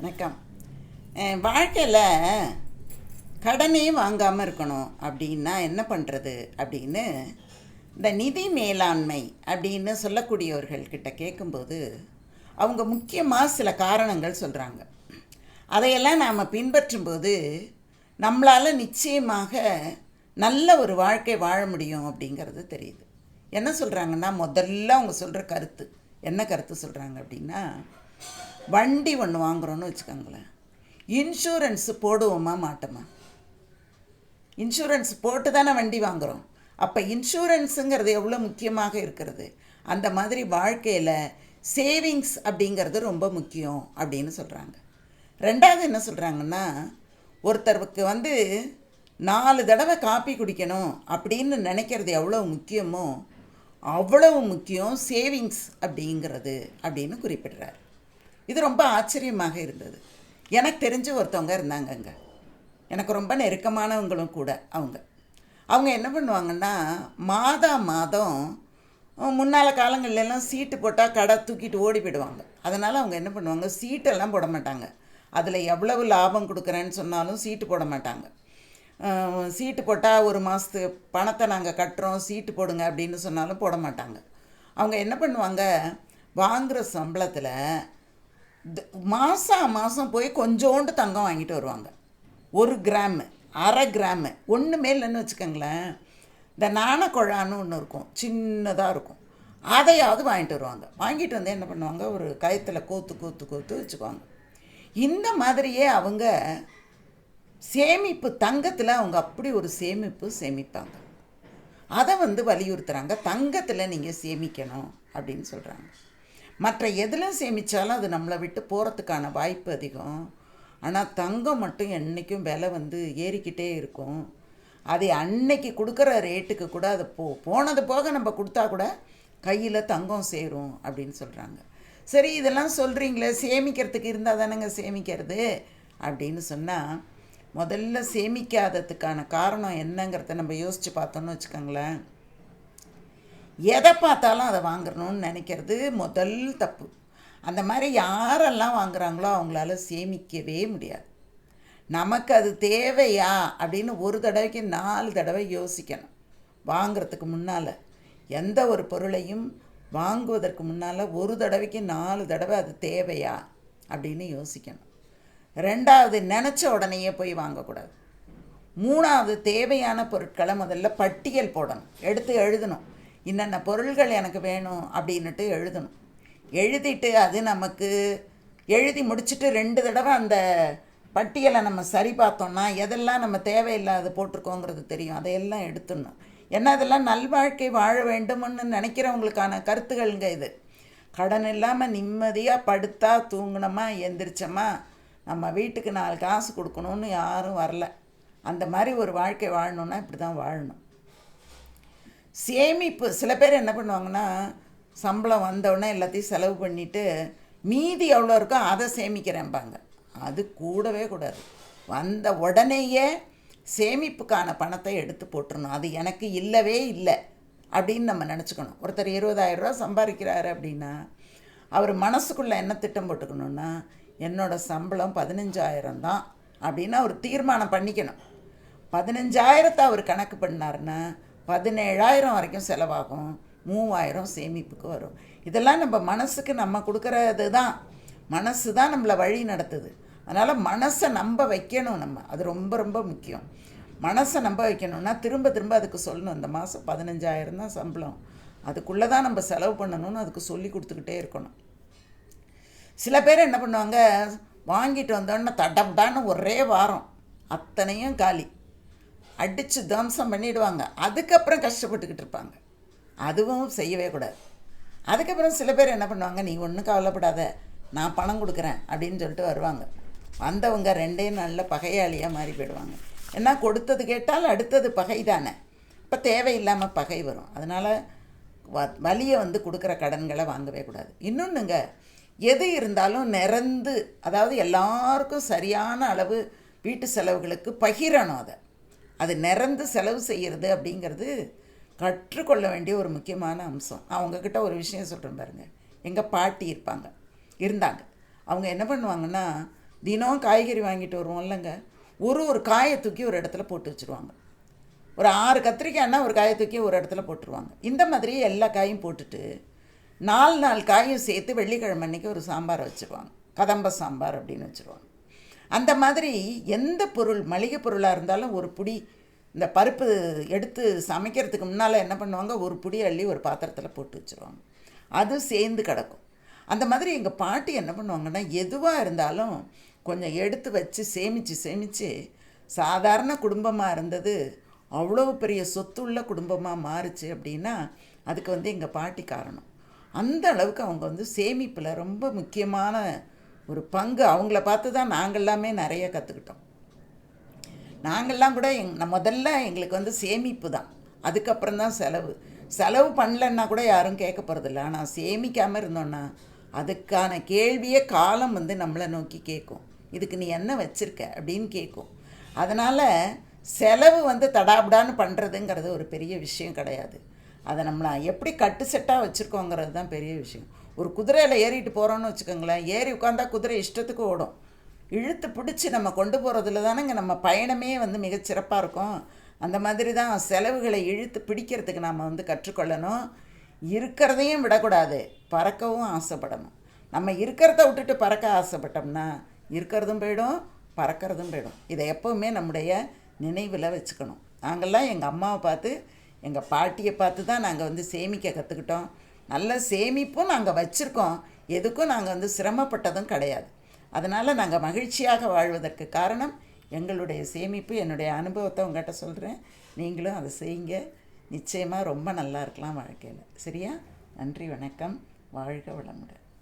வணக்கம். வாழ்க்கையில் கடனே வாங்காமல் இருக்கணும் அப்படின்னா என்ன பண்ணுறது அப்படின்னு இந்த நிதி மேலாண்மை அப்படின்னு சொல்லக்கூடியவர்கள்கிட்ட கேட்கும்போது அவங்க முக்கியமாக சில காரணங்கள் சொல்கிறாங்க அதையெல்லாம் நாம் பின்பற்றும்போது நம்மளால் நிச்சயமாக நல்ல ஒரு வாழ்க்கை வாழ முடியும் அப்படிங்கிறது தெரியுது. என்ன சொல்கிறாங்கன்னா முதல்ல அவங்க சொல்கிற கருத்து. என்ன கருத்து சொல்கிறாங்க அப்படின்னா வண்டி ஒன்று வாங்குறோன்னு வச்சுக்கோங்களேன். இன்சூரன்ஸ் போடுவோமா மாட்டோமா? இன்சூரன்ஸ் போட்டு தானே வண்டி வாங்குகிறோம் அப்போ இன்சூரன்ஸுங்கிறது எவ்வளோ முக்கியமாக இருக்கிறது? அந்த மாதிரி வாழ்க்கையில் சேவிங்ஸ் அப்படிங்கிறது ரொம்ப முக்கியம் அப்படின்னு சொல்கிறாங்க ரெண்டாவது என்ன சொல்கிறாங்கன்னா ஒருத்தருக்கு வந்து நாலு தடவை காப்பி குடிக்கணும் அப்படின்னு நினைக்கிறது எவ்வளோ முக்கியமோ அவ்வளவு முக்கியம் சேவிங்ஸ் அப்படிங்கிறது அப்படின்னு குறிப்பிடுறார். இது ரொம்ப ஆச்சரியமாக இருந்தது. எனக்கு தெரிஞ்ச ஒருத்தவங்க இருந்தாங்க அங்கே எனக்கு ரொம்ப நெருக்கமானவங்களும் கூட அவங்க. அவங்க என்ன பண்ணுவாங்கன்னா மாதா மாதம் முன்னால் காலங்கள்லாம் சீட்டு போட்டால் கடை தூக்கிட்டு ஓடி போயிடுவாங்க. அதனால் அவங்க என்ன பண்ணுவாங்க சீட்டெல்லாம் போட மாட்டாங்க. அதில் எவ்வளவு லாபம் கொடுக்குறேன்னு சொன்னாலும் சீட்டு போட மாட்டாங்க. சீட்டு போட்டால் ஒரு மாதத்து பணத்தை நாங்கள் கட்டுறோம் சீட்டு போடுங்க அப்படின்னு சொன்னாலும் போட மாட்டாங்க. அவங்க என்ன பண்ணுவாங்க வாங்குகிற சம்பளத்தில் மாதம் மாதம் போய் கொஞ்சோண்டு தங்கம் வாங்கிட்டு வருவாங்க. ஒரு கிராமு அரை கிராமு. ஒன்றுமே இல்லைன்னு வச்சுக்கோங்களேன். இந்த நாணக்குழான்னு ஒன்று இருக்கும். சின்னதாக இருக்கும். அதையாவது வாங்கிட்டு வருவாங்க. வாங்கிட்டு வந்து என்ன பண்ணுவாங்க? ஒரு கயத்தில் கோத்து கோத்து கோத்து வச்சுக்குவாங்க. இந்த மாதிரியே அவங்க சேமிப்பு தங்கத்தில் அவங்க அப்படி ஒரு சேமிப்பு சேமிப்பாங்க. அதை வந்து வலியுறுத்துகிறாங்க தங்கத்தில் நீங்கள் சேமிக்கணும் அப்படின்னு சொல்கிறாங்க மற்ற எதில் சேமித்தாலும் அது நம்மளை விட்டு போகிறதுக்கான வாய்ப்பு அதிகம். ஆனால் தங்கம் மட்டும் என்றைக்கும் விலை வந்து ஏறிக்கிட்டே இருக்கும். அதை அன்னைக்கு கொடுக்குற ரேட்டுக்கு கூட அதை போ போனது போக நம்ம கொடுத்தா கூட கையில் தங்கம் சேரும் அப்படின்னு சொல்கிறாங்க சரி இதெல்லாம் சொல்கிறீங்களே சேமிக்கிறதுக்கு இருந்தால் தானேங்க சேமிக்கிறது அப்படின்னு சொன்னால் முதல்ல சேமிக்காததுக்கான காரணம் என்னங்கிறத நம்ம யோசித்து பார்த்தோன்னு வச்சுக்கோங்களேன். எதை பார்த்தாலும் அதை வாங்கணும்னு நினைக்கிறது முதல் தப்பு. அந்த மாதிரி யாரெல்லாம் வாங்குறாங்களோ அவங்களால சேமிக்கவே முடியாது. நமக்கு அது தேவையா அப்படின்னு ஒரு தடவைக்கு நாலு தடவை யோசிக்கணும். வாங்குறதுக்கு முன்னால் எந்த ஒரு பொருளையும் வாங்குவதற்கு முன்னால் ஒரு தடவைக்கு நாலு தடவை அது தேவையா அப்படின்னு யோசிக்கணும். ரெண்டாவது நினச்ச உடனேயே போய் வாங்கக்கூடாது. மூணாவது தேவையான பொருட்களை முதல்ல பட்டியல் போடணும். எடுத்து எழுதணும். இன்னென்ன பொருள்கள் எனக்கு வேணும் அப்படின்னுட்டு எழுதணும். எழுதிட்டு அது நமக்கு எழுதி முடிச்சுட்டு ரெண்டு தடவை அந்த பட்டியலை நம்ம சரி பார்த்தோம்னா எதெல்லாம் நம்ம தேவையில்லாத போட்டிருக்கோங்கிறது தெரியும். அதையெல்லாம் எடுத்துடணும். ஏன்னா அதெல்லாம் நல்வாழ்க்கை வாழ வேண்டும்னு நினைக்கிறவங்களுக்கான கருத்துகள்ங்க இது. கடன் இல்லாமல் நிம்மதியாக படுத்தா தூங்கினோமா எந்திரிச்சோமா நம்ம வீட்டுக்கு நாலு காசு கொடுக்கணும்னு யாரும் வரல. அந்த மாதிரி ஒரு வாழ்க்கை வாழணுன்னா இப்படி தான் வாழணும். சேமிப்பு சில பேர் என்ன பண்ணுவாங்கன்னா சம்பளம் வந்தவுடனே எல்லாத்தையும் செலவு பண்ணிவிட்டு மீதி எவ்வளோ இருக்கோ அதை சேமிக்கிறேன்பாங்க. அது கூடவே கூடாது. வந்த உடனேயே சேமிப்புக்கான பணத்தை எடுத்து போட்டுருணும் அது எனக்கு இல்லவே இல்லை அப்படின்னு நம்ம நினச்சிக்கணும். ஒருத்தர் இருபதாயிரரூவா சம்பாதிக்கிறாரு அப்படின்னா அவர் மனசுக்குள்ளே என்ன திட்டம் போட்டுக்கணுன்னா என்னோடய சம்பளம் பதினஞ்சாயிரம் தான் அப்படின்னு அவர் தீர்மானம் பண்ணிக்கணும். பதினஞ்சாயிரத்தை அவர் கணக்கு பண்ணாருன்னா பதினேழாயிரம் வரைக்கும் செலவாகும். மூவாயிரம் சேமிப்புக்கு வரும். இதெல்லாம் நம்ம மனசுக்கு நம்ம கொடுக்குறது தான். மனசு தான் நம்மளை வழி நடத்துது. அதனால் மனசை நம்ப வைக்கணும் நம்ம. அது ரொம்ப ரொம்ப முக்கியம். மனசை நம்ப வைக்கணும்னா திரும்ப திரும்ப அதுக்கு சொல்லணும். இந்த மாதம் பதினஞ்சாயிரம் தான் சம்பளம். அதுக்குள்ளே தான் நம்ம செலவு பண்ணணும்னு அதுக்கு சொல்லி கொடுத்துக்கிட்டே இருக்கணும். சில பேர் என்ன பண்ணுவாங்க? வாங்கிட்டு வந்தோடனே தடபடான்னு ஒரே வாரம். அத்தனையும் காலி. அடித்து துவம்சம் பண்ணிடுவாங்க. அதுக்கப்புறம் கஷ்டப்பட்டுக்கிட்டு இருப்பாங்க. அதுவும் செய்யவே கூடாது. அதுக்கப்புறம் சில பேர் என்ன பண்ணுவாங்க நீ ஒன்றும் கவலைப்படாத. நான் பணம் கொடுக்குறேன். அப்படின்னு சொல்லிட்டு வருவாங்க. வந்தவங்க ரெண்டே நாளில் பகையாளியாக மாறி போயிடுவாங்க. ஏன்னா கொடுத்தது கேட்டால் அடுத்தது பகை தானே இப்போ தேவையில்லாமல் பகை வரும். அதனால் வ வலியை வந்து கொடுக்குற கடன்களை வாங்கவே கூடாது. இன்னொன்றுங்க எது இருந்தாலும் நிறந்து அதாவது எல்லாருக்கும் சரியான அளவு வீட்டு செலவுகளுக்கு பகிரணும் அதை. அது நிறந்து செலவு செய்கிறது அப்படிங்கிறது கற்றுக்கொள்ள வேண்டிய ஒரு முக்கியமான அம்சம். நான் உங்ககிட்ட ஒரு விஷயம் சொல்கிறேன் பாருங்கள் எங்கள் பாட்டி இருப்பாங்க. இருந்தாங்க. அவங்க என்ன பண்ணுவாங்கன்னா தினம் காய்கறி வாங்கிட்டு வருவோம் இல்லைங்க. ஒரு ஒரு காயை தூக்கி ஒரு இடத்துல போட்டு வச்சுருவாங்க. ஒரு ஆறு கத்திரிக்காய்னா ஒரு காயை தூக்கி ஒரு இடத்துல போட்டுருவாங்க. இந்த மாதிரி எல்லா காயும் போட்டுட்டு நாலு நாலு காயும் சேர்த்து வெள்ளிக்கிழமை அன்றைக்கி ஒரு சாம்பார் வச்சுருவாங்க. கதம்ப சாம்பார் அப்படின்னு வச்சுருவாங்க. அந்த மாதிரி எந்த பொருள் மளிகை பொருளாக இருந்தாலும் ஒரு புடி இந்த பருப்பு எடுத்து சமைக்கிறதுக்கு முன்னால் என்ன பண்ணுவாங்க? ஒரு புடி அள்ளி ஒரு பாத்திரத்தில் போட்டு வச்சுருவாங்க. அது சேர்ந்து கிடக்கும். அந்த மாதிரி எங்கள் பாட்டி என்ன பண்ணுவாங்கன்னா எதுவாக இருந்தாலும் கொஞ்சம் எடுத்து வச்சு சேமித்து சேமித்து சாதாரண குடும்பமாக இருந்தது அவ்வளோ பெரிய சொத்துள்ள குடும்பமாக மாறுச்சு அப்படின்னா அதுக்கு வந்து எங்கள் பாட்டி காரணம். அந்த அளவுக்கு அவங்க வந்து சேமிப்பில் ரொம்ப முக்கியமான ஒரு பங்கு அவங்கள பார்த்து தான் நாங்கள்லாமே நிறைய கற்றுக்கிட்டோம் நாங்கள்லாம் கூட எங் ந- முதல்ல எங்களுக்கு வந்து சேமிப்பு தான். அதுக்கப்புறம் தான் செலவு. செலவு பண்ணலன்னா கூட யாரும் கேட்க போகிறதில்ல ஆனால் சேமிக்காமல் இருந்தோன்னா அதுக்கான கேள்வியே காலம் வந்து நம்மளை நோக்கி கேட்கும். இதுக்கு நீ என்ன வச்சுருக்க? அப்படின்னு கேட்கும். அதனால் செலவு வந்து தடாபடான்னு பண்ணுறதுங்கிறது ஒரு பெரிய விஷயம் கிடையாது. அதை நம்மளை எப்படி கட்டு செட்டாக வச்சுருக்கோங்கிறது தான் பெரிய விஷயம். ஒரு குதிரையில் ஏறிட்டு போகிறோன்னு வச்சுக்கோங்களேன். ஏறி உட்காந்தா குதிரை இஷ்டத்துக்கு ஓடும். இழுத்து பிடிச்சி நம்ம கொண்டு போகிறதுல தானேங்க நம்ம பயணமே வந்து மிகச்சிறப்பாக இருக்கும். அந்த மாதிரி தான் செலவுகளை இழுத்து பிடிக்கிறதுக்கு நாம் வந்து கற்றுக்கொள்ளணும். இருக்கிறதையும் விடக்கூடாது. பறக்கவும் ஆசைப்படணும். நம்ம இருக்கிறத விட்டுட்டு பறக்க ஆசைப்பட்டோம்னா இருக்கிறதும் போயிடும் பறக்கிறதும் போயிடும். இதை எப்போவுமே நம்முடைய நினைவில் வச்சுக்கணும். நாங்கள்லாம் எங்கள் அம்மாவை பார்த்து எங்கள் பாட்டியை பார்த்து தான் நாங்கள் வந்து சேமிக்க கற்றுக்கிட்டோம் நல்ல சேமிப்பும் நாங்கள் வச்சுருக்கோம். எதுக்கும் நாங்கள் வந்து சிரமப்பட்டதும் கிடையாது. அதனால் நாங்கள் மகிழ்ச்சியாக வாழ்வதற்கு காரணம் எங்களுடைய சேமிப்பு என்னுடைய அனுபவத்தை உங்கள்கிட்ட சொல்கிறேன் நீங்களும் அதை செய்யுங்க. நிச்சயமாக ரொம்ப நல்லா இருக்கலாம் வாழ்க்கையில். சரியா? நன்றி வணக்கம். வாழ்க வளமுடன்.